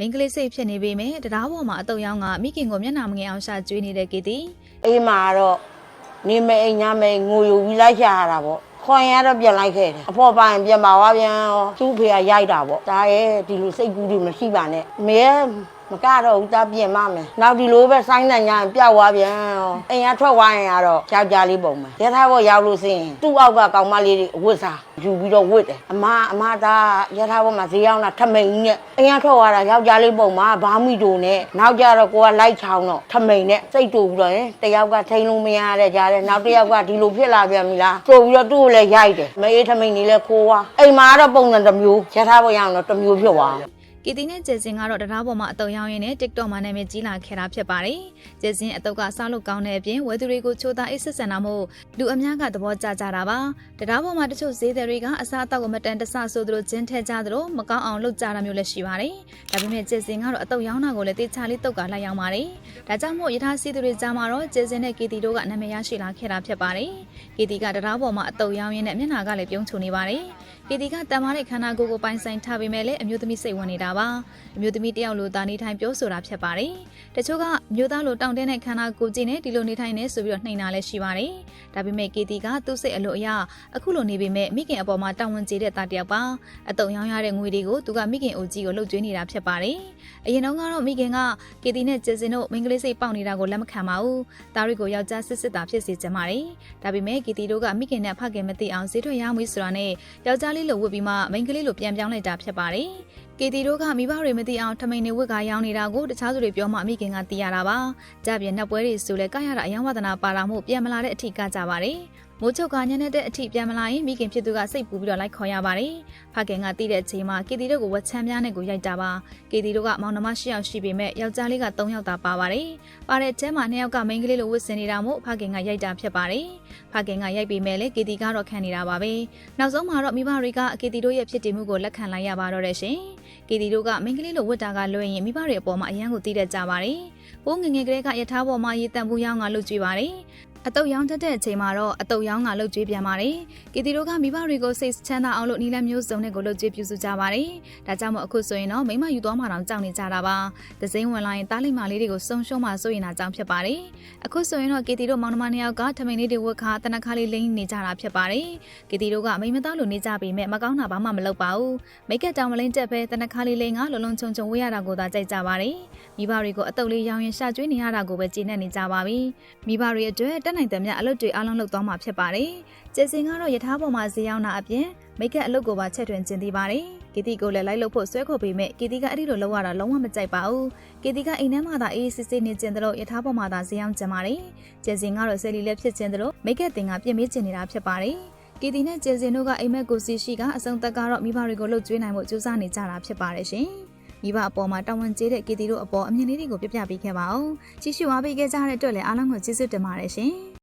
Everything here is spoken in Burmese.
မိန်းကလေးစိတ်ဖြစ်နေပေမဲ့တရားပေါ်မှာအတုံရောင်းကမိခင်ကိုမျက်နှာမငယ်အောင်ရှာကျွေးနေတဲ့ကီတီအေးမှာတော့နေမအိမ်ညမအိမ်ငိုယူပြီးလိုက်ရှာရတာပေါ့ခွန်ရတော့ပြန်လိုက်ခဲ့တယ်အဖော်ပိုင်းပြန်ပါသွားပြန်ရောသူ့ဖေကရိုက်တာပေါ့ဒါရဲ့ဒီလိုစိတ်ကူးတွေမရှိပါနဲ့အမေက မကတော့ဘူးတာပြင်မမယ်နောက်ဒီလိုပဲဆိုင်းနိုင်ညာပျောက်သွားပြန်ရောအိမ်ကထွက်သွားရင်ကတော့ယောက်ျားလေးပုံမယ်ရထားဘောရောက်လို့စင်သူ့အောက်ကကောင်မလေးတွေအဝတ်စားယူပြီးတော့ဝတ်တယ်အမအမသားရထားဘောမှာဈေးရောက်တာထမိန်နဲ့အိမ်ကထွက်သွားတာယောက်ျားလေးပုံမှာဘာမှမတူနဲ့နောက်ကြတော့ကိုကလိုက်ချောင်းတော့ထမိန်နဲ့စိတ်တူပြီးတော့ရင်တယောက်ကထိန်လို့မရတဲ့ကြားတယ်နောက်တစ်ယောက်ကဒီလိုဖြစ်လာပြန်ပြီလားဆိုပြီးတော့သူ့ကိုလည်းရိုက်တယ်မအေးထမိန်နေလဲခိုးသွားအိမ်မှာကတော့ပုံစံတစ်မျိုးရထားဘောရောက်တော့တစ်မျိုးဖြစ်သွားတယ် ကီတီနဲ့ကျဲစင်ကတော့တရားပေါ်မှာအတုံရောင်းရင်းနဲ့ TikTok မှာနာမည်ကြီးလာခဲ့တာဖြစ်ပါတယ်ကျဲစင်အတုပ်ကစားလို့ကောင်းတဲ့အပြင်ဝယ်သူတွေကိုချိုးသားအိတ်ဆက်ဆန်တာမို့လူအများကသဘောကျကြတာပါတရားပေါ်မှာတချို့ဈေးသည်တွေကအစားအသောက်ကိုမတန်တဆဆိုသလိုကျင်းထက်ကြသလိုမကောင်းအောင်လုပ်ကြတာမျိုးလည်းရှိပါတယ်ဒါပေမဲ့ကျဲစင်ကတော့အတုပ်ရောင်းတာကိုလည်းတေချာလေးတုပ်ကလိုက်ရောင်းပါတယ်ဒါကြောင့်မို့ယထာစီသူတွေကြားမှာတော့ကျဲစင်နဲ့ကီတီတို့ကနာမည်ရရှိလာခဲ့တာဖြစ်ပါတယ်ကီတီကတရားပေါ်မှာအတုပ်ရောင်းရင်းနဲ့မျက်နှာကလည်းပြုံးချုံနေပါတယ်ကီတီကတန်မားတဲ့ခန္ဓာကိုယ်ကိုပိုင်ဆိုင်ထားပေမဲ့လည်းအမျိုးသမီးစိတ်ဝင်နေတာပါအမျိုးသမီးတယောက်လိုတာနေထိုင်ပြောဆိုတာဖြစ်ပါတယ်တချို့ကအမျိုးသားလိုတောင့်တင်းတဲ့ခန္ဓာကိုယ်ကြည့်နေဒီလိုနေထိုင်နေဆိုပြီးတော့နှိမ်တာလည်းရှိပါတယ်ဒါပေမဲ့ကီတီကသူ့စိတ်အလိုအရအခုလိုနေပေမဲ့မိခင်အပေါ်မှာတာဝန်ကျေတဲ့တာတယောက်ပါအတုံရောင်းရတဲ့ငွေတွေကိုသူကမိခင်အိုကြီးကိုလှုပ်ကြွေးနေတာဖြစ်ပါတယ်အရင်တုန်းကတော့မိခင်ကကီတီနဲ့ကျစင်တို့မိန်းကလေးစိတ်ပေါက်နေတာကိုလက်မခံပါဘူးတာရီကိုယောက်ျားစစ်စစ်တာဖြစ်စေချင်ပါတယ်ဒါပေမဲ့ကီတီတို့ကမိခင်နဲ့ဖခင်မသိအောင်ဈေးထွက်ရမွေးဆိုတာနဲ့ယောက်ျားလေးလိုဝတ်ပြီးမှမိန်းကလေးလိုပြန်ပြောင်းလိုက်တာဖြစ်ပါတယ်။ ကေတီတို့ကမိဘတွေမသိအောင်ထမိန်နေဝတ်ကရောင်းနေတာကိုတခြားသူတွေပြောမှမိခင်ကသိရတာပါ။ကြပြနှစ်ပွဲတွေဆိုလဲကရတာအယံဝဒနာပါတာမို့ပြန်မလာတဲ့အထိကကြပါတယ်။ မိုးချုပ်ကညနေတဲ့အထိပြန်မလာရင်မိခင်ဖြစ်သူကစိတ်ပူပြီးတော့လိုက်ခေါ်ရပါတယ်။ဖခင်ကတည်တဲ့အချိန်မှာကေတီတို့ကိုဝက်ချမ်းများနဲ့ကိုရိုက်တာပါ။ကေတီတို့ကမောင်နှမရှိယောက်ရှိပေမဲ့ယောက်ျားလေးက3ယောက်သာပါပါတယ်။ပါတဲ့အထဲမှာ2ယောက်ကမိန်းကလေးလိုဝတ်ဆင်နေတာမို့ဖခင်ကရိုက်တာဖြစ်ပါတယ်။ဖခင်ကရိုက်ပေမဲ့လည်းကေတီကတော့ခံနေတာပါပဲ။နောက်ဆုံးမှာတော့မိဘတွေကကေတီတို့ရဲ့ဖြစ်တည်မှုကိုလက်ခံလိုက်ရပါတော့တယ်ရှင်။ကေတီတို့ကမိန်းကလေးလိုဝတ်တာကလွှဲရင်မိဘတွေအပေါ်မှာအယံကိုတီးတတ်ကြပါတယ်။ပိုးငယ်ငယ်ကလေးကယထာပေါ်မှာရေတံပူရောင်းကလှုပ်ကြွေးပါတယ်။ အတုပ်ရောင်းတတ်တဲ့အချိန်မှာတော့အတုပ်ရောင်းကလှုပ်ကြွေးပြန်ပါတယ်။ကေတီတို့ကမိဘတွေကိုစိတ်ချမ်းသာအောင်လို့နီလန်းမျိုးစုံနဲ့ကိုလှုပ်ကြွေးပြုစုကြပါတယ်။ဒါကြောင့်မို့အခုဆိုရင်တော့မိမယူသွားမှတောင်ကြောက်နေကြတာပါ။ဒဇိန်ဝင်လာရင်တားလိမ္မာလေးတွေကိုစုံရှုံးမှစိုးရင်တာကြောင့်ဖြစ်ပါတယ်။အခုဆိုရင်တော့ကေတီတို့မောင်နှမနှစ်ယောက်ကထမိန်လေးတွေဝတ်ခါတနခါလေးလိမ့်နေကြတာဖြစ်ပါတယ်။ကီတီတို့ကမိမသားလိုနေကြပေမဲ့မကောင်းတာဘာမှမလုပ်ပါဘူးမိတ်ကပ်တောင်မလိမ့်တက်ပဲတနခါလေးလေးကလုံလုံချုံချုံဝေးရတာကိုသာကြိုက်ကြပါတယ်မိဘတွေကိုအတုပ်လေးရောင်းရင်ရှာကျွေးနေရတာကိုပဲကြည်နေနေကြပါပြီမိဘတွေအတွက်တက်နိုင်တဲ့မြအလုပ်တွေအလုံးလုပ်သွားမှာဖြစ်ပါတယ်ကျေစင်ကတော့ယထာပေါ်မှာဈေးရောက်တာအပြင်မိတ်ကပ်အလုပ်ကိုပါချက်ထွင်ကျင်သေးပါတယ်ကီတီကိုလည်းလိုက်လို့ဖို့ဆွဲခေါ်ပေမဲ့ကီတီကအဲ့ဒီလိုလုပ်ရတာလုံးဝမကြိုက်ပါဘူးကီတီကအိမ်ထဲမှာသာအေးစစ်စစ်နေကျင်တယ်လို့ယထာပေါ်မှာသာဈေးရောက်ကျင်ပါတယ်ကျေစင်ကတော့ဆယ်လီလည်းဖြစ်ကျင်တယ်လို့မိတ်ကပ်တင်ကပြင်မေးကျင်နေတာဖြစ်ပါတယ်ကီတီနဲ့ကျင်စင်တို့ကအိမ်မက်ကိုစီရှိကအစုံသက်ကတော့မိဘတွေကိုလှုပ်ကြွေးနိုင်ဖို့ကြိုးစားနေကြတာဖြစ်ပါတယ်ရှင်။ မိဘအပေါ်မှာတာဝန်ကျေးတဲ့ကီတီတို့အပေါ်အမြင်လေးတွေကိုပြပြပေးခဲ့ပါအောင်။ကြည့်ရှုအားပေးခဲ့ကြတဲ့အတွက်လည်းအားလုံးကိုကျေးဇူးတင်ပါတယ်ရှင်။